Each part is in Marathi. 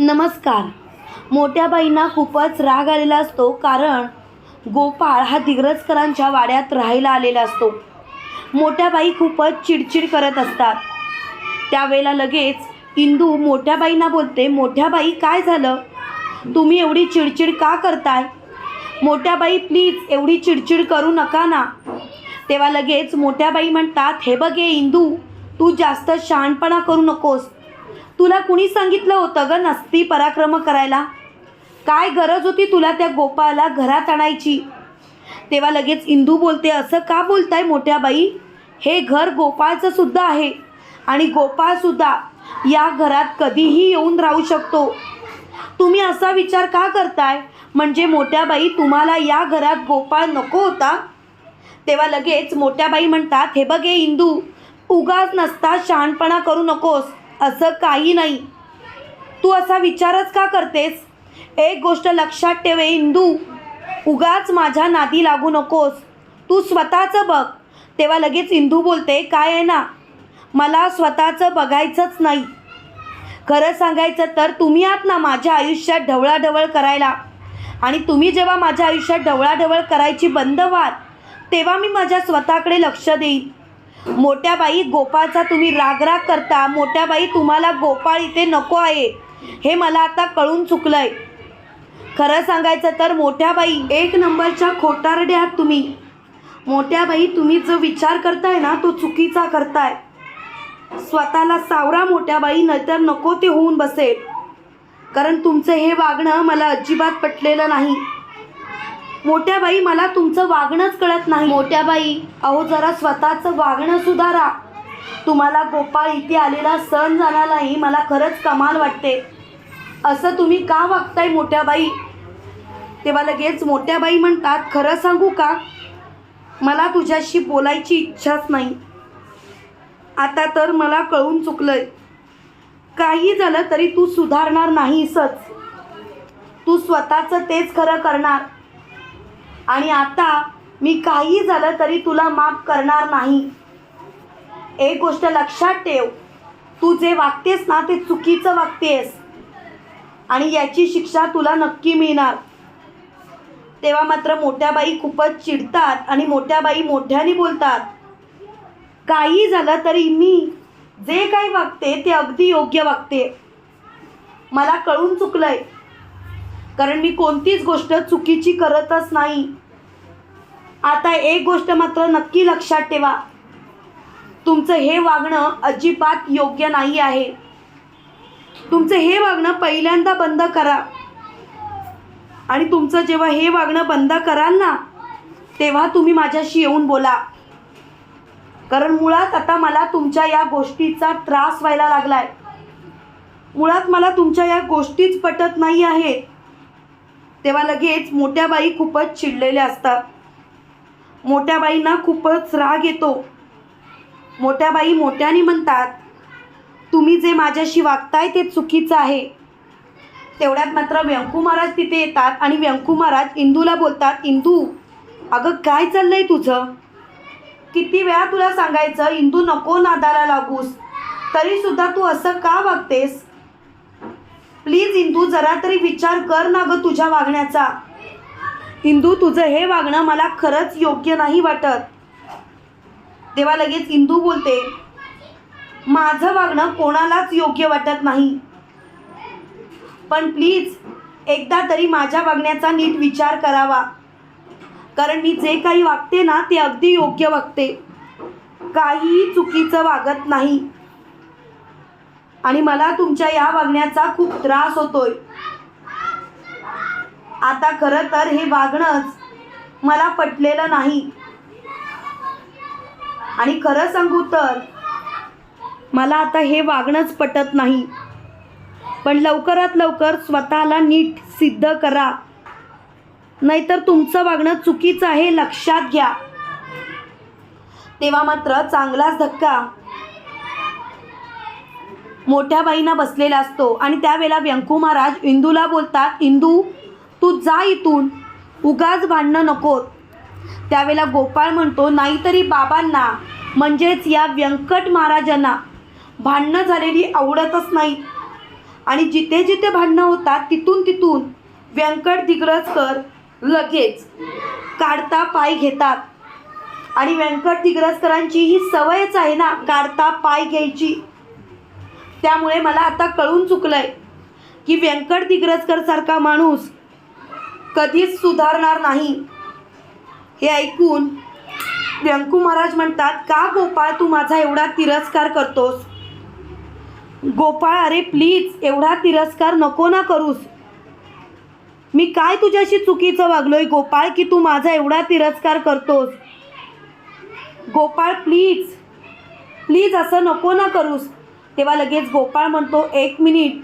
नमस्कार. मोठ्या बाईंना खूपच राग आलेला असतो कारण गोपाळ हा दिग्रजकरांच्या वाड्यात राहायला आलेला असतो. मोठ्या बाई खूपच चिडचिड करत असतात. त्यावेळेला लगेच इंदू मोठ्या बाईंना बोलते मोठ्या बाई काय झालं? तुम्ही एवढी चिडचिड का करताय? मोठ्या बाई प्लीज एवढी चिडचिड करू नका ना. तेव्हा लगेच मोठ्या बाई म्हणतात हे बघे इंदू तू जास्त शहाणपणा करू नकोस. तुला कुणी सांगितलं होतं ग नसती पराक्रम करायला? काय गरज होती तुला त्या गोपाळला घरात आणायची? तेव्हा लगेच इंदू बोलते असं का बोलताय मोठ्या बाई? हे घर गोपाळचं सुद्धा आहे आणि गोपाळसुद्धा या घरात कधीही येऊन राहू शकतो. तुम्ही असा विचार का करताय? म्हणजे मोठ्या बाई तुम्हाला या घरात गोपाळ नको होता? तेव्हा लगेच मोठ्या बाई म्हणतात हे बघ हे इंदू उगाच नसता शहाणपणा करू नकोस. असं काही नाही. तू असा विचारच का करतेस? एक गोष्ट लक्षात ठेवे इंदू. उगाच माझ्या नादी लागू नकोस. तू स्वतःचं बघ. तेव्हा लगेच इंदू बोलते काय आहे ना? मला स्वतःचं बघायचंच नाही. खरं सांगायचं तर तुम्ही आहात ना माझ्या आयुष्यात ढवळाढवळ करायला. आणि तुम्ही जेव्हा माझ्या आयुष्यात ढवळाढवळ करायची बंद व्हाल तेव्हा मी माझ्या स्वतःकडे लक्ष देईन. मोठ्याबाई गोपाळचा तुम्ही रागराग करता. मोठ्याबाई तुम्हाला गोपाळ इथे नको आहे. हे मला आता कळून चुकलंय. खरं सांगायचं तर मोठ्याबाई एक नंबरच्या खोटारडे आहात तुम्ही. मोठ्याबाई तुम्ही जो विचार करताय ना तो चुकीचा करताय. स्वतःला सावरा मोठ्याबाई नाहीतर नको ते होऊन बसेल. कारण तुमचं हे वागणं मला अजिबात पटलेलं नाही. मोठ्या बाई मला तुमचं वागणंच कळत नाही. मोठ्या बाई अहो जरा स्वतःचं वागणं सुधारा. तुम्हाला गोपाळ इथे आलेला सण झाला मला खरंच कमाल वाटते. असं तुम्ही का वागताय मोठ्या बाई तेव्हा लगेच मोठ्या बाई म्हणतात खरं सांगू का? मला तुझ्याशी बोलायची इच्छाच नाही. आता तर मला कळून चुकलंय. काही झालं तरी तू सुधारणार नाहीसच. तू स्वतःचं तेच खरं करणार. आणि आता मी काही झालं तरी तुला माफ करणार नाही. एक गोष्ट लक्षात ठेव. तू जे वागतेस ना ते चुकीचं वागतेस. आणि याची शिक्षा तुला नक्की मिळणार. तेव्हा मात्र मोठ्या बाई खूपच चिडतात आणि मोठ्या बाई मोठ्याने बोलतात काही झालं तरी मी जे काही वागते ते अगदी योग्य वागते. मला कळून चुकलं आहे कारण मी कोणतीच गोष्ट चुकीची करतच नाही. आता एक गोष्ट मात्र नक्की लक्षात ठेवा. तुमचं हे वागणं अजिबात योग्य नाही आहे. तुमचं हे वागणं पहिल्यांदा बंद करा. आणि तुमचं जेव्हा हे वागणं बंद कराल ना तेव्हा तुम्ही माझ्याशी येऊन बोला. कारण मुळात आता मला तुमच्या या गोष्टीचा त्रास व्हायला लागलाय. मुळात मला तुमच्या या गोष्टीच पटत नाही आहेत तेव्हा लगेच मोठ्या बाई खूपच चिडलेल्या असतात. मोठ्या बाईंना खूपच राग येतो. मोठ्या बाई मोठ्याने म्हणतात तुम्ही जे माझ्याशी वागताय ते चुकीचं आहे. तेवढ्यात मात्र व्यंकू महाराज तिथे येतात आणि व्यंकू महाराज इंदूला बोलतात इंदू अगं काय चाललंय तुझं? किती वेळा तुला सांगायचं इंदू नको नादाला लागूस. तरीसुद्धा तू असं का वागतेस? प्लीज इंदू जरा तरी विचार कर ना गं तुझ्या वागण्याचा. इंदू तुझं हे वागणं मला खरंच योग्य नाही वाटत. तेव्हा लगेच इंदू बोलते माझं वागणं कोणालाच योग्य वाटत नाही. पण प्लीज एकदा तरी माझ्या वागण्याचा नीट विचार करावा. कारण मी जे काही वागते ना ते अगदी योग्य वागते. काहीही चुकीचं वागत नाही. आणि मला तुमच्या या वागण्याचा खूप त्रास होतोय. आता खरं तर हे वागणंच मला पटलेलं नाही. आणि खरं सांगू तर मला आता हे वागणंच पटत नाही. पण लवकरात लवकर स्वतःला नीट सिद्ध करा. नाहीतर तुमचं वागणं चुकीचं आहे लक्षात घ्या. तेव्हा मात्र चांगलाच धक्का. मोठ्या बाईंना बसलेला असतो. आणि त्यावेळेला व्यंकू महाराज इंदूला बोलतात इंदू तू जा इथून. उगाच भांडणं नको. त्यावेळेला गोपाळ म्हणतो नाहीतरी बाबांना म्हणजेच या व्यंकट महाराजांना भांडणं झालेली आवडतच नाही. आणि जिथे जिथे भांडणं होतात तिथून तिथून व्यंकट दिग्रजकर लगेच काढता पाय घेतात. आणि व्यंकट दिग्रजकरांची ही सवयच आहे ना काढता पाय घ्यायची. त्यामुळे मला आता कळून चुकलंय की व्यंकट दिग्रजकर सारखा माणूस कधीच सुधारणार नाही. हे ऐकून व्यंकू महाराज म्हणतात का गोपाळ तू माझा एवढा तिरस्कार करतोस? गोपाळ अरे प्लीज एवढा तिरस्कार नको ना करूस. मी काय तुझ्याशी चुकीचं वागलोय गोपाळ की तू माझा एवढा तिरस्कार करतोस? गोपाळ प्लीज प्लीज असं नको ना करूस. तेव्हा लगेच गोपाळ म्हणतो एक मिनिट.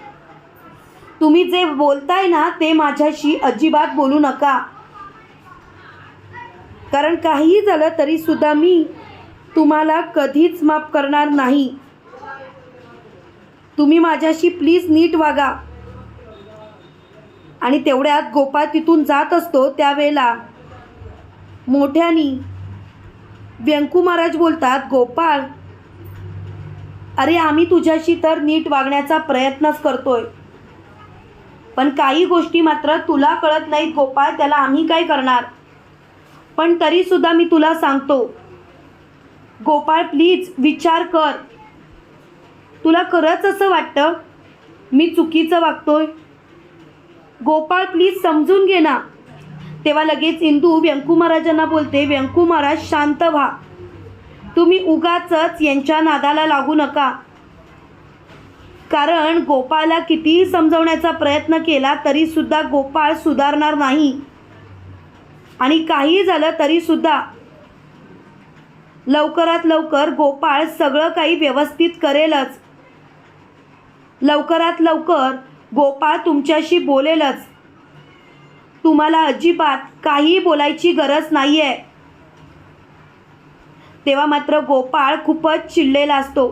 तुम्ही जे बोलताय ना ते माझ्याशी अजिबात बोलू नका. कारण काहीही झालं तरी सुद्धा मी तुम्हाला कधीच माफ करणार नाही. तुम्ही माझ्याशी प्लीज नीट वागा. आणि तेवढ्यात गोपाळ तिथून जात असतो त्यावेळेला. मोठ्यानी व्यंकू महाराज बोलतात गोपाळ अरे आम्ही तुझ्याशी तर नीट वागण्याचा प्रयत्नच करतोय. पण काही गोष्टी मात्र तुला कळत नाहीत गोपाळ. त्याला आम्ही काय करणार? पण तरीसुद्धा मी तुला सांगतो. गोपाळ प्लीज विचार कर. तुला खरंच असं वाटतं? मी चुकीचं वागतोय? गोपाळ प्लीज समजून घे ना. तेव्हा लगेच इंदू व्यंकू महाराजांना बोलते व्यंकू महाराज शांत व्हा. तुम्ही उगाचच यांच्या नादाला लागू नका. कारण गोपाळला कितीही समजवण्याचा प्रयत्न केला तरीसुद्धा गोपाळ सुधारणार नाही. आणि काही झालं तरीसुद्धा लवकरात लवकर गोपाळ सगळं काही व्यवस्थित करेलच. लवकरात लवकर गोपाळ तुमच्याशी बोलेलच. तुम्हाला अजिबात काही बोलायची गरज नाही आहे तेव्हा मात्र गोपाळ खूपच चिडलेला असतो.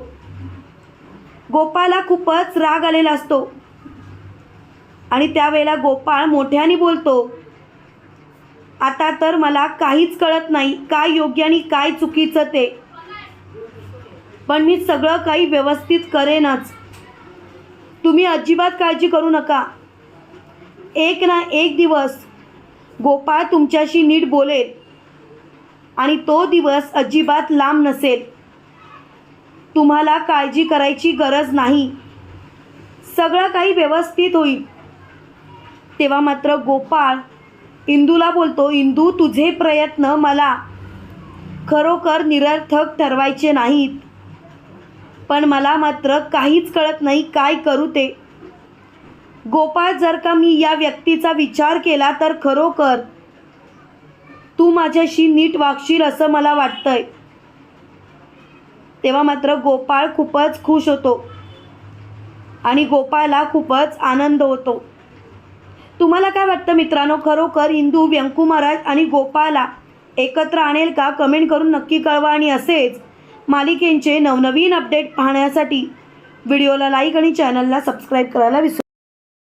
गोपाळला खूपच राग आलेला असतो. आणि त्यावेळेला गोपाळ मोठ्याने बोलतो आता तर मला काहीच कळत नाही काय योग्य आणि काय चुकीचं ते. पण मी सगळं काही व्यवस्थित करेनच. तुम्ही अजिबात काळजी करू नका. एक ना एक दिवस गोपाळ तुमच्याशी नीट बोलेल. आणि तो दिवस अजिबात लांब नसेल. तुम्हाला काळजी करायची गरज नाही. सगळं काही व्यवस्थित होईल. तेव्हा मात्र गोपाळ इंदूला बोलतो इंदू तुझे प्रयत्न मला खरोखर निरर्थक ठरवायचे नाहीत. पण मला मात्र काहीच कळत नाही काय करू ते. गोपाळ जर का मी या व्यक्तीचा विचार केला तर खरोखर तू माझ्याशी नीट वागशील असं मला वाटतंय. तेव्हा मात्र गोपाळ खूपच खुश होतो. आणि गोपाळला खूपच आनंद होतो. तुम्हाला काय वाटतं मित्रांनो? खरोखर हिंदू व्यंकू महाराज आणि गोपाळला एकत्र आणेल का? कमेंट करून नक्की कळवा. आणि असेच मालिकेंचे नवनवीन अपडेट पाहण्यासाठी व्हिडिओला लाईक आणि चॅनलला सबस्क्राईब करायला विसरू